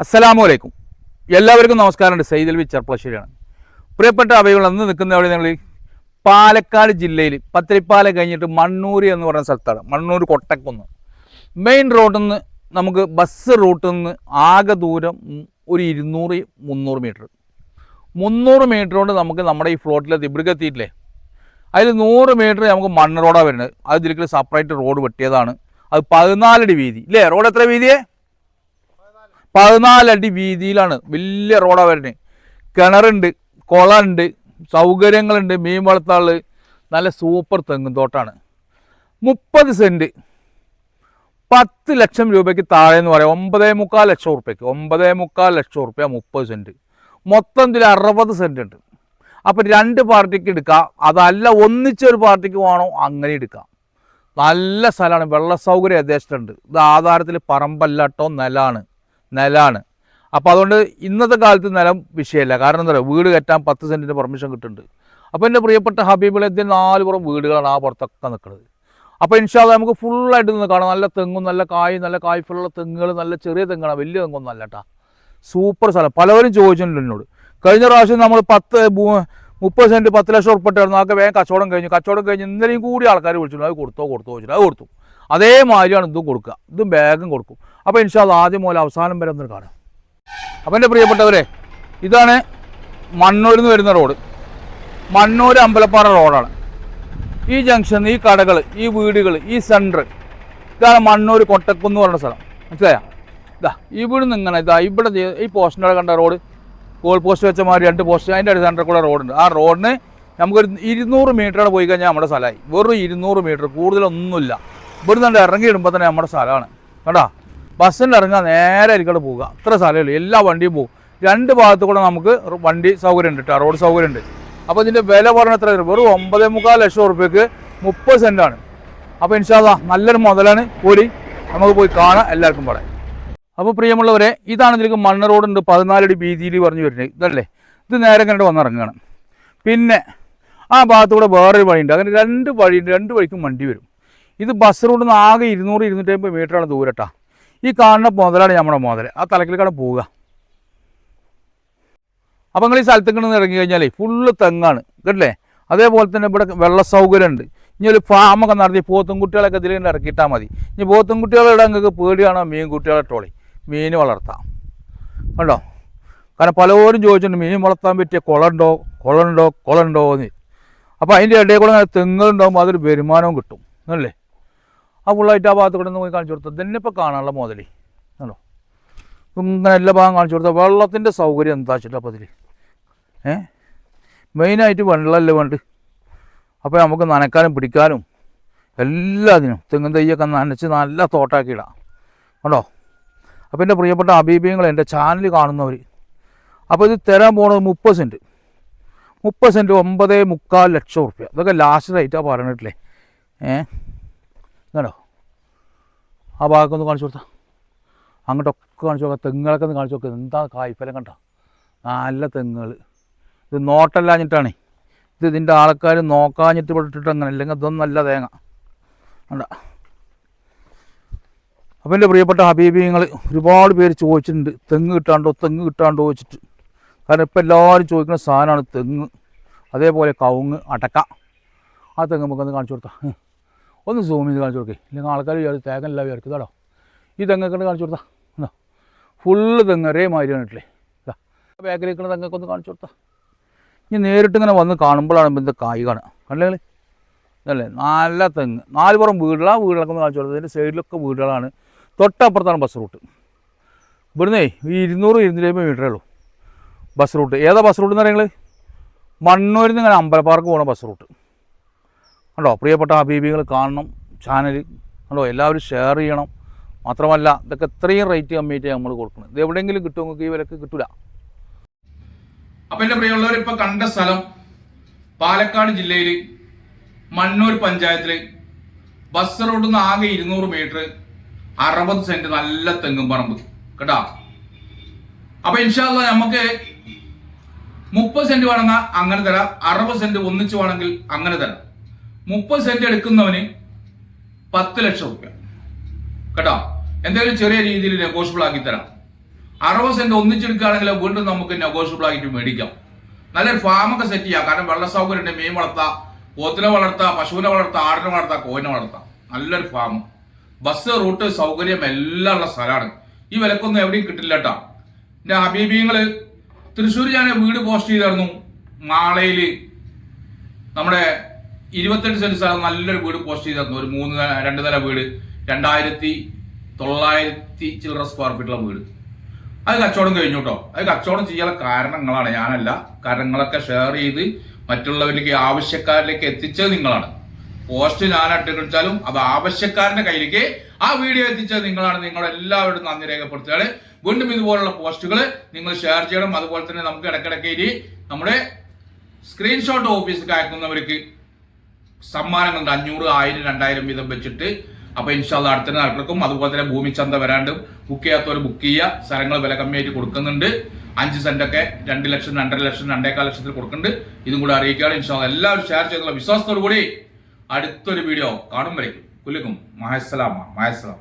അസ്സലാമു അലൈക്കും. എല്ലാവർക്കും നമസ്കാരമുണ്ട് സൈദൽ വി ചെർപ്പളശ്ശേരിയാണ് പ്രിയപ്പെട്ട അവയവൾ അന്ന് നിൽക്കുന്ന അവിടെ നിങ്ങൾ? പാലക്കാട് ജില്ലയിൽ. പത്തിരിപ്പാല കഴിഞ്ഞിട്ട് മണ്ണൂർ എന്ന് പറയുന്ന സ്ഥലത്താണ്. മണ്ണൂർ കൊട്ടക്കുന്ന്. മെയിൻ റോഡിൽ നിന്ന് നമുക്ക് ബസ് റൂട്ടിൽ നിന്ന് ആകെ ദൂരം ഒരു ഇരുന്നൂറ് മുന്നൂറ് മീറ്റർ. മുന്നൂറ് മീറ്റർ കൊണ്ട് നമുക്ക് നമ്മുടെ ഈ ഫ്ലോട്ടിലെത്തി. ഇവിടേക്ക് എത്തിയിട്ടില്ലേ? അതിൽ നൂറ് മീറ്റർ നമുക്ക് മണ്ണ് റോഡാണ് വരുന്നത്. അത് ഇതിലേക്ക് സെപ്പറേറ്റ് റോഡ് വെട്ടിയതാണ്. അത് പതിനാലടി വീതി. ഇല്ലേ? റോഡ് എത്ര വീതിയേ? പതിനാലടി വീതിയിലാണ്. വലിയ റോഡാണ് വരുന്നത് കിണറുണ്ട് കുളമുണ്ട് സൗകര്യങ്ങളുണ്ട് മീൻ വളർത്താൾ നല്ല സൂപ്പർ തെങ്ങും തോട്ടാണ്. മുപ്പത് സെന്റ് പത്ത് ലക്ഷം രൂപയ്ക്ക് താഴെ എന്ന് പറയാം. ഒമ്പതേ മുക്കാൽ ലക്ഷം ഉറുപ്പ്യക്ക്. ഒമ്പതേ മുക്കാൽ ലക്ഷം ഉറുപ്പ്യ മുപ്പത് സെന്റ് മൊത്തം ഇതിൽ അറുപത് സെന്റ് ഉണ്ട്. അപ്പം രണ്ട് പാർട്ടിക്ക് എടുക്കാം. അതല്ല ഒന്നിച്ചൊരു പാർട്ടിക്ക് വേണോ അങ്ങനെ എടുക്കാം. നല്ല സ്ഥലമാണ്. വെള്ള സൗകര്യം യഥേഷ്ടമുണ്ട്. ഇത് ആധാരത്തിൽ പറമ്പല്ലാട്ടോ നിലാണ് നിലാണ്. അപ്പോൾ അതുകൊണ്ട് ഇന്നത്തെ കാലത്ത് നിലം വിഷയമല്ല കാരണം എന്താ പറയുക വീട് കയറ്റാൻ പത്ത് സെന്റിന്റെ പെർമിഷൻ കിട്ടുന്നുണ്ട്. അപ്പോൾ എന്റെ പ്രിയപ്പെട്ട ഹബീബിലെ നാല് പുറം വീടുകളാണ് ആ പുറത്തൊക്കെ നിൽക്കുന്നത്. അപ്പോൾ ഇൻഷാല്ല നമുക്ക് ഫുള്ളായിട്ട് നിന്ന് കാണാം. നല്ല തെങ്ങും നല്ല കായും നല്ല കായ്ഫുള്ള തെങ്ങുകൾ നല്ല ചെറിയ തെങ്ങാണ്. വലിയ തെങ്ങൊന്നും അല്ല കേട്ടാ. സൂപ്പർ സ്ഥലം. പലവരും ചോദിച്ചിട്ടുണ്ട് എന്നോട്. കഴിഞ്ഞ പ്രാവശ്യം നമ്മൾ പത്ത് മുപ്പത് സെന്റ് പത്ത് ലക്ഷം ഉറപ്പിട്ടായിരുന്നു അതൊക്കെ വേഗം കച്ചവടം കഴിഞ്ഞു. കച്ചവടം കഴിഞ്ഞ് ഇന്നലെയും കൂടി ആൾക്കാർ വിളിച്ചിട്ടുണ്ട്. അത് കൊടുത്തോ കൊടുത്തോ ചോദിച്ചിട്ട് അത് കൊടുത്തു. അതേമാതിരിയാണ് ഇതും കൊടുക്കുക. ഇതും ബാഗും കൊടുക്കും. അപ്പോൾ ഇൻഷാൽ ആദ്യം മുതൽ അവസാനം വരെ ഒന്ന് കാണാം. അപ്പോൾ എന്റെ പ്രിയപ്പെട്ടവരെ ഇതാണ് മണ്ണൂരിൽ നിന്ന് വരുന്ന റോഡ്. മണ്ണൂർ അമ്പലപ്പാറ റോഡാണ്. ഈ ജംഗ്ഷൻ ഈ കടകൾ ഈ വീടുകൾ ഈ സെന്റർ ഇതാണ് മണ്ണൂർ കൊട്ടക്കുന്ന് പറയുന്ന സ്ഥലം. മനസ്സിലായോ? ഇതാ ഇവിടെ നിന്ന് ഇങ്ങനെ ഇതാ ഇവിടെ ഈ പോസ്റ്റിന്റെ കണ്ട റോഡ് ഗോൾ പോസ്റ്റ് വെച്ച മാതിരി രണ്ട് പോസ്റ്റ് അതിന്റെ അടുത്ത് സെന്ററിൽ കൂടെ റോഡുണ്ട് ആ റോഡിന് നമുക്കൊരു ഇരുന്നൂറ് മീറ്റർ പോയി കഴിഞ്ഞാൽ നമ്മുടെ സ്ഥലമായി. വെറും ഇരുന്നൂറ് മീറ്റർ കൂടുതലൊന്നുമില്ല. ഇവിടുന്ന് ഇറങ്ങി ഇടുമ്പോൾ തന്നെ നമ്മുടെ സ്ഥലമാണ്. കേട്ടോ ബസ്സിന്റെ ഇറങ്ങാൻ നേരെ അരിക്കടെ പോവുക. അത്ര സ്ഥലമേ എല്ലാ വണ്ടിയും പോകും രണ്ട് ഭാഗത്ത് കൂടെ നമുക്ക് വണ്ടി സൗകര്യം ഉണ്ട് കേട്ടോ റോഡ് സൗകര്യം ഉണ്ട്. അപ്പോൾ ഇതിന്റെ വില പറഞ്ഞ എത്ര വെറും ഒമ്പതേ മുക്കാൽ ലക്ഷം ഉറുപ്പ്യക്ക് മുപ്പത് സെന്റാണ് അപ്പോൾ ഇൻഷാല്ല നല്ലൊരു മുതലാണ് കൂടി നമുക്ക് പോയി കാണാം. എല്ലാവർക്കും പറയാം. അപ്പോൾ പ്രിയമുള്ളവരെ ഇതാണ് ഇതിലേക്ക് മണ്ണ് റോഡുണ്ട് പതിനാലടി വീതിയിൽ പറഞ്ഞു വരുന്നത്. ഇതല്ലേ? ഇത് നേരെ കണ്ടിട്ട് വന്നിറങ്ങുകയാണ് പിന്നെ ആ ഭാഗത്തൂടെ വേറൊരു വഴിയുണ്ട്. അങ്ങനെ രണ്ട് വഴിയുണ്ട്. രണ്ട് വഴിക്കും വണ്ടി വരും. ഇത് ബസ് റൂട്ടിൽ നിന്ന് ആകെ ഇരുന്നൂറ് ഇരുന്നൂറ്റമ്പത് മീറ്ററാണ് ദൂരട്ടാ. ഈ കാണുന്ന മുതലാണ് നമ്മുടെ മുതൽ ആ തലക്കിലേക്കാണ് പോവുക. അപ്പോൾ നിങ്ങൾ ഈ സ്ഥലത്തേക്ക് നിന്ന് ഇറങ്ങി കഴിഞ്ഞാൽ ഫുള്ള് തെങ്ങാണ്. കേട്ടില്ലേ? അതേപോലെ തന്നെ ഇവിടെ വെള്ള സൗകര്യം ഉണ്ട് ഇനി ഒരു ഫാമൊക്കെ നടത്തി പോത്തും കുട്ടികളൊക്കെ ഇതിൽ ഇറക്കിയിട്ടാൽ മതി. ഇനി പോത്തും കുട്ടികളുടെ നിങ്ങൾക്ക് പേടിയാണോ? മീൻ കുട്ടികളെ ട്രോളി. മീൻ വളർത്താം. കണ്ടോ? കാരണം പലവരും ചോദിച്ചിട്ടുണ്ട് മീൻ വളർത്താൻ പറ്റിയ കുളമുണ്ടോ കുളമുണ്ടോ കുളമുണ്ടോ എന്ന്. അപ്പോൾ അതിന്റെ ഇടയിൽ കൂടെ തെങ്ങുണ്ടാകുമ്പോൾ അതൊരു വരുമാനവും കിട്ടും. അല്ലേ ആ ഫുള്ളായിട്ട് ആ ഭാഗത്ത് കൂടെ ഒന്ന് പോയി കാണിച്ചു കൊടുത്തത്. തന്നെ ഇപ്പോൾ കാണാനുള്ള മുതലേ. ആണോ ഇങ്ങനെ എല്ലാ ഭാഗം കാണിച്ചു കൊടുത്താൽ വെള്ളത്തിന്റെ സൗകര്യം എന്താ വെച്ചിട്ട് അപ്പോൾ അതിൽ ഏ? മെയിനായിട്ട് വെള്ളമല്ലേ വേണ്ട അപ്പോൾ നമുക്ക് നനക്കാനും പിടിക്കാനും എല്ലാത്തിനും തെങ്ങും തയ്യൊക്കെ നനച്ച് നല്ല തോട്ടാക്കി ഇടാം കണ്ടോ? അപ്പോൾ എന്റെ പ്രിയപ്പെട്ട അബീബിയങ്ങൾ എന്റെ ചാനൽ കാണുന്നവർ അപ്പോൾ ഇത് തരാൻ പോണത് മുപ്പത് സെന്റ് മുപ്പത് സെന്റ് ഒമ്പതേ മുക്കാൽ ലക്ഷം ഉറുപ്പ്യ. ഇതൊക്കെ ലാസ്റ്റ് റേറ്റാണ് പറഞ്ഞിട്ടില്ലേ? ഏ? കണ്ടോ? ആ ഭാഗമൊക്കെ ഒന്ന് കാണിച്ചു കൊടുത്താൽ അങ്ങോട്ടൊക്കെ കാണിച്ചു നോക്കാം തെങ്ങുകളൊക്കെ ഒന്ന് കാണിച്ചു നോക്കുക എന്താ കായ്ഫലം കണ്ട? നല്ല തെങ്ങുകൾ ഇത് നോട്ടല്ലാഞ്ഞിട്ടാണേ. ഇത് ഇതിന്റെ ആൾക്കാർ നോക്കാഞ്ഞിട്ട് പെട്ടിട്ട് അങ്ങനെ അല്ലെങ്കിൽ ഇതൊന്നും നല്ല തേങ്ങ. കണ്ട? അപ്പോൾ എന്റെ പ്രിയപ്പെട്ട ഹബീബിങ്ങൾ ഒരുപാട് പേര് ചോദിച്ചിട്ടുണ്ട്. തെങ്ങ് കിട്ടാണ്ടോ തെങ്ങ് കിട്ടാണ്ടോ വെച്ചിട്ട് കാരണം ഇപ്പോൾ എല്ലാവരും ചോദിക്കുന്ന സാധനമാണ് തെങ്ങ്. അതേപോലെ കവുങ്ങ് അടക്ക. ആ തെങ്ങ് നമുക്കൊന്ന് കാണിച്ചു കൊടുത്താൽ. ഒന്ന് സൂം ചെയ്ത് കാണിച്ചു കൊടുക്കേ. ഇല്ലെങ്കിൽ ആൾക്കാർ വിചാരിച്ചു തേങ്ങല്ല വിചാരിക്കും. ഇതാടോ ഈ തെങ്ങൊക്കെ കാണിച്ചു കൊടുത്താ. എന്താ ഫുള്ള് തെങ്ങ് ഒരേ മാതിരിയാണ് ഇട്ടില്ലേ ഇതാ ബാക്കിൽ നിൽക്കുന്ന തെങ്ങൊക്കെ ഒന്ന് കാണിച്ചു കൊടുത്താ. ഇനി നേരിട്ട് ഇങ്ങനെ വന്ന് കാണുമ്പോഴാണ് ഇതിന്റെ കായ് കാണുക. കണ്ടല്ലേ ഇതല്ലേ? നല്ല തെങ്ങ്. നാല് പുറം വീടുകളാണ് വീടുകളൊക്കെ ഒന്ന് കാണിച്ചു കൊടുത്തത് ഇതിന്റെ സൈഡിലൊക്കെ വീടുകളാണ്. തൊട്ടപ്പുറത്താണ് ബസ് റൂട്ട് ഇവിടുന്നേ ഈ ഇരുന്നൂറ് ഇരുന്നൂറ്റമ്പത് മീറ്ററേ ഉള്ളൂ ബസ് റൂട്ട് ഏതാ ബസ് റൂട്ട് എന്ന് പറയുന്നത് മണ്ണൂരിൽ നിന്ന് ഇങ്ങനെ അമ്പലപ്പാർക്ക് പോകുന്ന ബസ് റൂട്ട് കണ്ടോ? പ്രിയപ്പെട്ട ഹബീബികൾ കാണണം ചാനൽ കണ്ടോ? എല്ലാവരും ഷെയർ ചെയ്യണം. മാത്രമല്ല ഇതൊക്കെ ഇത്രയും റേറ്റ് കമ്മിയായിട്ട് നമ്മൾ കൊടുക്കുന്നത് ഇത് എവിടെയെങ്കിലും കിട്ടും നിങ്ങൾക്ക് ഇവരൊക്കെ വിലക്ക് കിട്ടൂല. അപ്പം എന്റെ പ്രിയമുള്ളവർ ഇപ്പം കണ്ട സ്ഥലം പാലക്കാട് ജില്ലയിൽ മണ്ണൂർ പഞ്ചായത്തിൽ ബസ് റോഡിൽ നിന്ന് ആകെ ഇരുന്നൂറ് മീറ്റർ അറുപത് സെന്റ് നല്ല തെങ്ങും പറമ്പ്. കേട്ടാ? അപ്പൊ ഇൻഷാല്ല നമുക്ക് മുപ്പത് സെന്റ് വേണമെങ്കിൽ അങ്ങനെ തരാം. അറുപത് സെന്റ് ഒന്നിച്ച് വേണമെങ്കിൽ അങ്ങനെ തരാം. മുപ്പത് സെന്റ് എടുക്കുന്നവന് പത്ത് ലക്ഷം റുപ്യ കേട്ടോ? എന്തെങ്കിലും ചെറിയ രീതിയിൽ നെഗോഷ്യബിൾ ആക്കി തരാം. അറുപത് സെന്റ് ഒന്നിച്ചെടുക്കുകയാണെങ്കിൽ വീണ്ടും നമുക്ക് നെഗോഷ്യബിൾ ആക്കിയിട്ട് മേടിക്കാം. നല്ലൊരു ഫാമൊക്കെ സെറ്റ് ചെയ്യാം. കാരണം വെള്ള സൗകര്യം ഉണ്ട് മീൻ വളർത്താം പോത്തിനെ വളർത്താം പശുവിനെ വളർത്താം ആടിനെ വളർത്താം കോയിനെ വളർത്താം. നല്ലൊരു ഫാം ബസ് റൂട്ട് സൗകര്യം എല്ലാം ഉള്ള സ്ഥലമാണ്. ഈ വിലക്കൊന്നും എവിടെയും കിട്ടില്ല കേട്ടോ. എന്റെ ഹബീബിങ്ങൾ തൃശ്ശൂർ ഞാൻ വീട് പോസ്റ്റ് ചെയ്തായിരുന്നു മാളയിൽ. നമ്മുടെ ഇരുപത്തെട്ട് സ്ഥലം നല്ലൊരു വീട് പോസ്റ്റ് ചെയ്തിരുന്നു ഒരു മൂന്ന് രണ്ട് നില വീട് രണ്ടായിരത്തി തൊള്ളായിരത്തി ചില്ലറ സ്ക്വയർ ഫീറ്റുള്ള വീട്. അത് കച്ചവടം കഴിഞ്ഞു കേട്ടോ അത് കച്ചവടം ചെയ്യാനുള്ള കാരണങ്ങളാണ്. ഞാനല്ല. കാരണങ്ങളൊക്കെ ഷെയർ ചെയ്ത് മറ്റുള്ളവരിലേക്ക് ആവശ്യക്കാരിലേക്ക് എത്തിച്ചത് നിങ്ങളാണ്. പോസ്റ്റ് ഞാനായിട്ട് കഴിച്ചാലും അത് ആവശ്യക്കാരന്റെ കയ്യിലേക്ക് ആ വീഡിയോ എത്തിച്ചത് നിങ്ങളാണ്. നിങ്ങൾ എല്ലാവരും നന്ദി രേഖപ്പെടുത്തുകയാണ്. വീണ്ടും ഇതുപോലുള്ള പോസ്റ്റുകൾ നിങ്ങൾ ഷെയർ ചെയ്യണം. അതുപോലെ തന്നെ നമുക്ക് ഇടയ്ക്കിടയ്ക്ക് ഇനി നമ്മുടെ സ്ക്രീൻഷോട്ട് ഓഫീസിലേക്ക് അയക്കുന്നവർക്ക് സമ്മാനങ്ങളുണ്ട്. അഞ്ഞൂറ് ആയിരം രണ്ടായിരം വീതം വെച്ചിട്ട്. അപ്പൊ ഇൻഷാല്ല അടുത്ത നടക്കും അതുപോലെ തന്നെ ഭൂമി ചന്ത വരാണ്ട് ബുക്ക് ചെയ്യാത്തവർ ബുക്ക് ചെയ്യുക. സ്ഥലങ്ങൾ വില കമ്മിയായിട്ട് കൊടുക്കുന്നുണ്ട്. അഞ്ച് സെന്റ് ഒക്കെ രണ്ട് ലക്ഷം രണ്ടര ലക്ഷം രണ്ടേക്കാൽ ലക്ഷത്തിൽ കൊടുക്കുന്നുണ്ട്. ഇതും കൂടി അറിയിക്കുകയാണ്. ഇൻഷാല്ല എല്ലാവരും ഷെയർ ചെയ്തുള്ള വിശ്വാസത്തോടു കൂടി അടുത്തൊരു വീഡിയോ കാണുമ്പോഴേക്കും. കുലുക്കും മഹസ്സലാമ മഹസ്സലാം